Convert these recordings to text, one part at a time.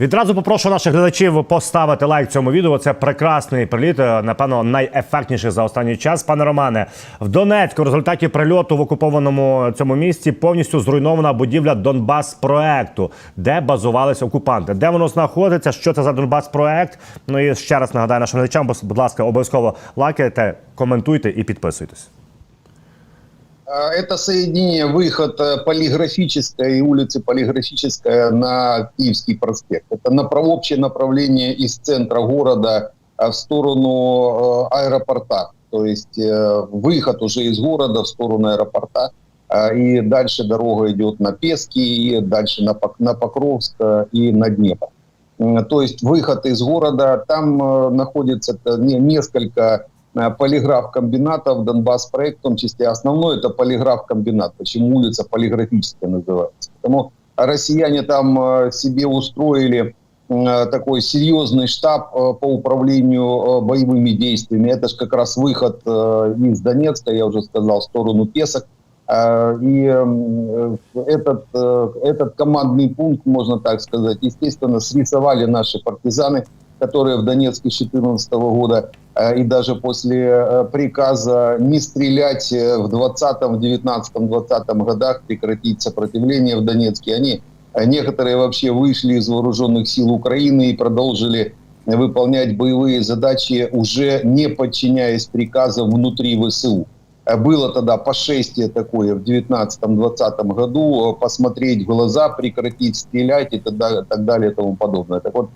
Відразу попрошу наших глядачів поставити лайк цьому відео. Це прекрасний приліт, напевно, найефектніший за останній час. Пане Романе, в Донецьку в результаті прильоту в окупованому цьому місті повністю зруйнована будівля Донбас проекту, де базувалися окупанти. Де воно знаходиться? Що це за Донбас проект? Ну і ще раз нагадаю нашим глядачам, будь ласка, обов'язково лайкайте, коментуйте і підписуйтесь. А, Это соединение, выход э, полиграфической улицы Полиграфическая на Киевский проспект. Это направ, общее направление из центра города а, в сторону э, аэропорта. То есть э, выход уже из города в сторону аэропорта. А, И дальше дорога идет на Пески, и дальше на, на Покровск и на Днепр. То есть выход из города, там находится не- несколько э, полиграф-комбинатов, Донбасс-проект в том числе. Основной это полиграф-комбинат. Почему улица полиграфическая называется? Потому россияне там э, себе устроили э, такой серьезный штаб по управлению боевыми действиями. Это же как раз выход из Донецка, я уже сказал, в сторону Песок. И э, этот, этот командный пункт, можно так сказать, естественно, срисовали наши партизаны, которые в Донецке с 2014 года, э, и даже после э, приказа не стрелять э, в 20 19 20 годах, прекратить сопротивление в Донецке, они, некоторые вообще вышли из вооруженных сил Украины и продолжили выполнять боевые задачи, уже не подчиняясь приказам внутри ВСУ. Было тогда пошествие такое в 19-20 году, посмотреть в глаза, прекратить стрелять и так далее, так далее и тому подобное. Так вот,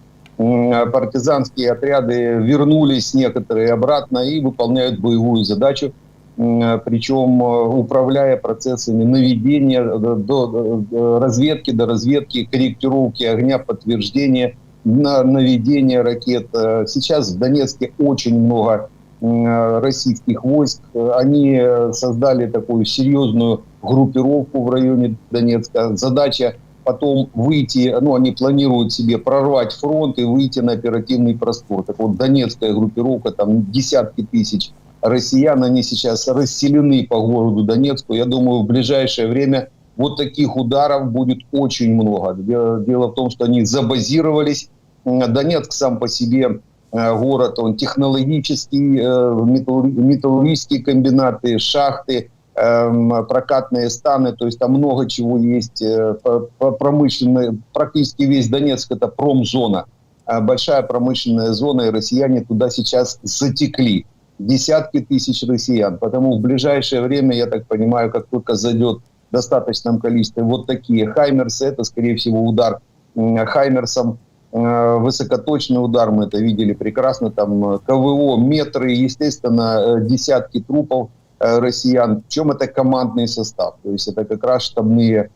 партизанские отряды вернулись некоторые обратно и выполняют боевую задачу, причем э, управляя процессами наведения э, до э, разведки, до разведки, корректировки огня, подтверждения, на наведение ракет. Сейчас в Донецке очень много российских войск. Они создали такую серьезную группировку в районе Донецка. Задача потом выйти, ну, они планируют себе прорвать фронт и выйти на оперативный простор. Так вот, Донецкая группировка, там десятки тысяч россиян, они сейчас расселены по городу Донецку. Я думаю, в ближайшее время вот таких ударов будет очень много. Дело, в том, что они забазировались. Донецк сам по себе э, город, он технологический, э, металлур- металлургические комбинаты, шахты, прокатные станы, то есть там много чего есть э, промышленной, практически весь Донецк это промзона, А большая промышленная зона, и россияне туда сейчас затекли. Десятки тысяч россиян. Потому в ближайшее время, я так понимаю, как только зайдет в достаточном количестве вот такие хаймерсы, это, скорее всего, удар хаймерсом, э, высокоточный удар, мы это видели прекрасно, там э, КВО, метры, естественно, десятки трупов россиян. Причем это командный состав, то есть это как раз штабные,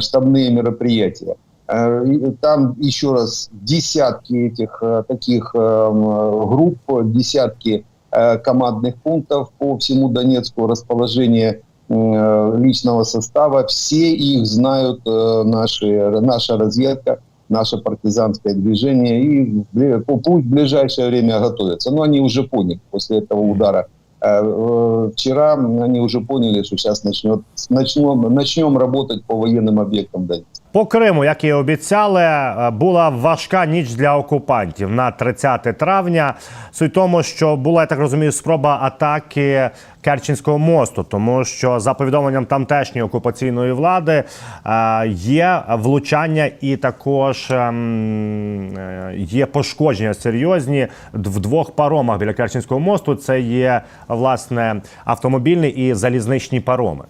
штабные мероприятия. Э, Там еще раз десятки этих э, таких э, групп, десятки э, командных пунктов по всему Донецку, расположение э, личного состава. Все их знают, э, наши, наша разведка, наше партизанское движение. И пусть в ближайшее время готовятся. Но они уже поняли после этого удара. Э, Вчера они уже поняли, что сейчас начнет, начнем, начнем работать по военным объектам Донецка. По Криму, як і обіцяли, е, була важка ніч для окупантів на 30 травня. Суть тому, що була, я так розумію, спроба атаки Керченського мосту, тому що за повідомленням тамтешньої окупаційної влади е, є влучання і також ем, е, є пошкодження серйозні в двох паромах біля Керченського мосту. Це є власне автомобільні і залізничні пароми.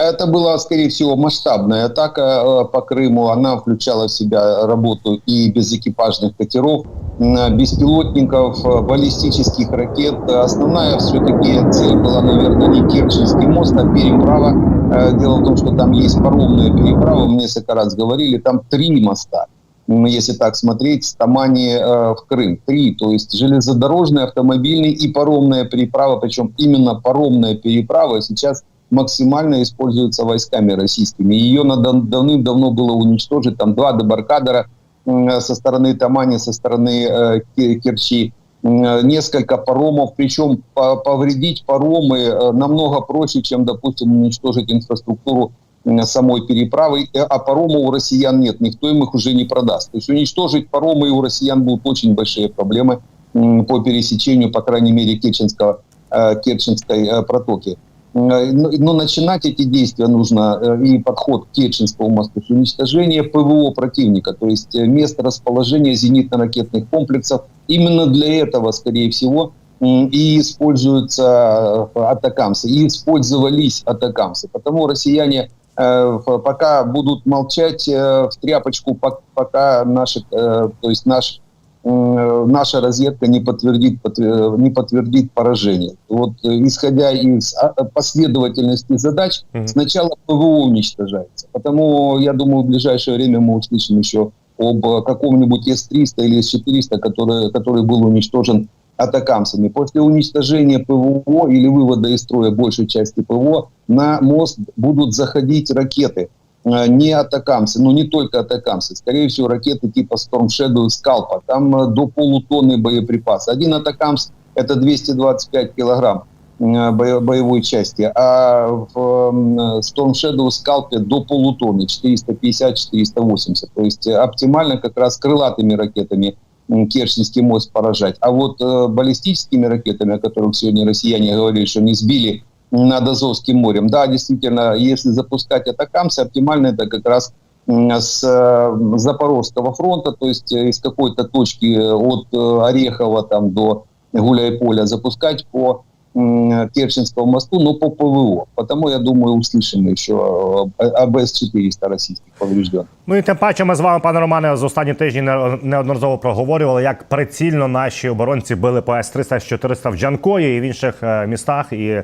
Это была, скорее всего, масштабная атака э, по Крыму. Она включала в себя работу и безэкипажных катеров, беспилотников, э, баллистических ракет. Основная все-таки цель была, наверное, не Керченский мост, а переправа. Э, Дело в том, что там есть паромная переправа, мы несколько раз говорили, там три моста. Если так смотреть, с Тамани э, в Крым. Три, то есть железнодорожный, автомобильный и паромная переправа. Причем именно паромная переправа сейчас максимально используется войсками российскими. Ее надо давным-давно было уничтожить. Там два дебаркадера со стороны Тамани, со стороны э, Керчи. Несколько паромов, причем по- повредить паромы э, намного проще, чем, допустим, уничтожить инфраструктуру самой переправы, а парома у россиян нет, никто им их уже не продаст. То есть уничтожить паромы у россиян будут очень большие проблемы по пересечению, по крайней мере, Керченского, э, Керченской протоки. Но, но начинать эти действия нужно э, и подход к Керченскому мосту с уничтожения ПВО противника, то есть э, место расположения зенитно-ракетных комплексов. Именно для этого, скорее всего, и используются э, атакамсы, и использовались атакамсы. Потому россияне пока будут молчать в тряпочку, пок- пока наши, то есть наш наша разведка не подтвердит, подтвер- не подтвердит поражение. Вот э, исходя из а, последовательности задач, сначала ПВО уничтожается. Потому, я думаю, в ближайшее время мы услышим еще об э, каком-нибудь С-300 или С-400, который, который был уничтожен атакамсами. После уничтожения ПВО или вывода из строя большей части ПВО на мост будут заходить ракеты. Э, Не атакамсы, но не только атакамсы. Скорее всего, ракеты типа Storm Shadow и Скалпа. Там э, до полутонны боеприпаса. Один атакамс – это 225 килограмм э, бо- боевой части, а в Storm Shadow Скалпе до полутонны, 450-480. То есть оптимально как раз крылатыми ракетами Керченский мост поражать. А вот э, баллистическими ракетами, о которых сегодня россияне говорили, что не сбили над Азовским морем. Да, действительно, если запускать атакамсы, оптимально это как раз м, с э, Запорожского фронта, то есть э, из какой-то точки э, от э, Орехова там до Гуляй-Поля запускать по м, Керченскому мосту, но по ПВО. Потому, я думаю, услышим еще э, АБС-400 российских поврежден. Ну і тим паче ми з вами, пане Романе, з останні тижні не- неодноразово проговорювали, як прицільно наші оборонці били по С-300, С-400 в Джанкої і в інших е, містах. І, е,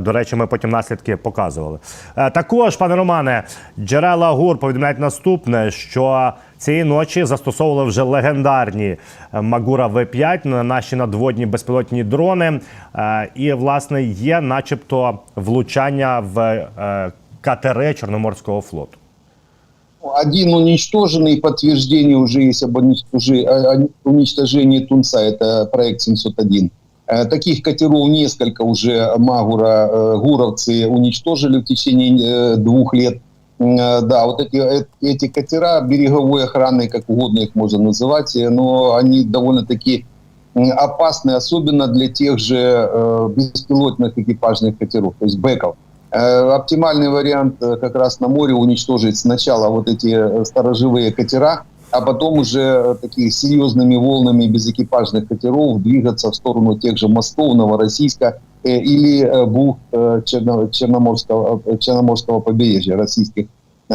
до речі, ми потім наслідки показували. Е, Також, пане Романе, джерела ГУР повідомляють наступне, що цієї ночі застосовували вже легендарні е, Магура В-5 на наші надводні безпілотні дрони. Е, І, власне, є начебто влучання в е, катери Чорноморського флоту. Один уничтоженный, подтверждение уже есть об уничтожении Тунца, это проект 701. Э, Таких катеров несколько уже Магура, э, гуровцы уничтожили в течение э, двух лет. Да, вот эти, эти катера береговой охраны, как угодно их можно называть, но они довольно-таки опасны, особенно для тех же беспилотных экипажных катеров, то есть бэков. Оптимальный вариант как раз на море уничтожить сначала вот эти сторожевые катера, а потом уже э, такими серьезными волнами безэкипажных катеров двигаться в сторону тех же мостов Новороссийска э, или э, Черно- Черноморского, Черноморского побережья российских,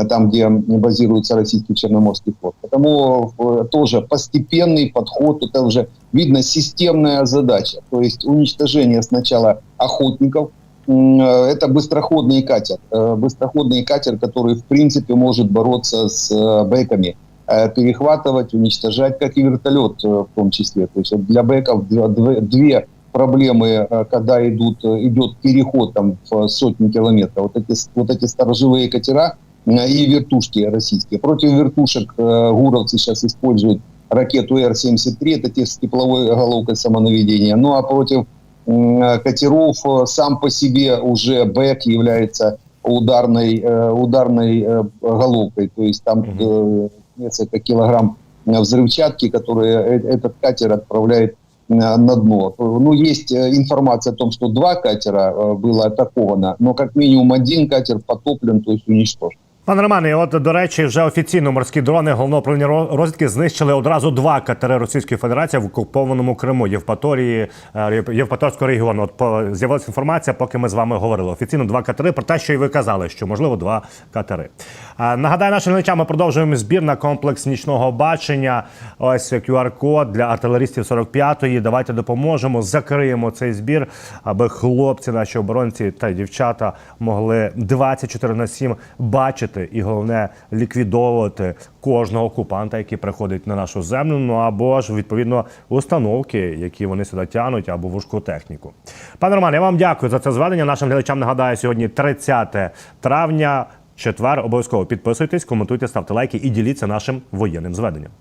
там, где базируется российский Черноморский флот. Потому тоже постепенный подход, это уже видно системная задача. То есть уничтожение сначала охотников, это быстроходный катер. Быстроходный катер, который, в принципе, может бороться с бэками, перехватывать, уничтожать, как и вертолет э, в том числе. То есть для бэков две, проблемы, э, когда идут, э, идет переход там, в сотни километров. Вот эти, вот эти сторожевые катера э, и вертушки российские. Против вертушек э, гуровцы сейчас используют ракету Р-73, это те с тепловой головкой самонаведения. Ну а против э, катеров э, сам по себе уже БЭК является ударной, э, ударной э, головкой. То есть там э, несколько килограмм э, взрывчатки, которые э- этот катер отправляет э, на дно. Ну, есть информация о том, что два катера было атаковано, но как минимум один катер потоплен, то есть уничтожен. Пане Романе, от до речі, вже офіційно морські дрони головного управління розвідки знищили одразу два катери Російської Федерації в окупованому Криму, Євпаторії, е, Євпаторського регіону. От з'явилася інформація, поки ми з вами говорили. Офіційно два катери про те, що і ви казали, що можливо два катери. Нагадаю, нашим глядачам, ми продовжуємо збір на комплекс нічного бачення. Ось QR-код для артилерістів 45-ї. Давайте допоможемо, закриємо цей збір, аби хлопці, наші оборонці та дівчата могли 24 на 7 бачити і головне ліквідовувати кожного окупанта, який приходить на нашу землю. Ну або ж відповідно установки, які вони сюди тянуть, або важку техніку. Пане Роман, я вам дякую за це зведення. Нашим глядачам нагадаю сьогодні 30 травня. Четвер обов'язково підписуйтесь, коментуйте, ставте лайки і діліться нашим воєнним зведенням.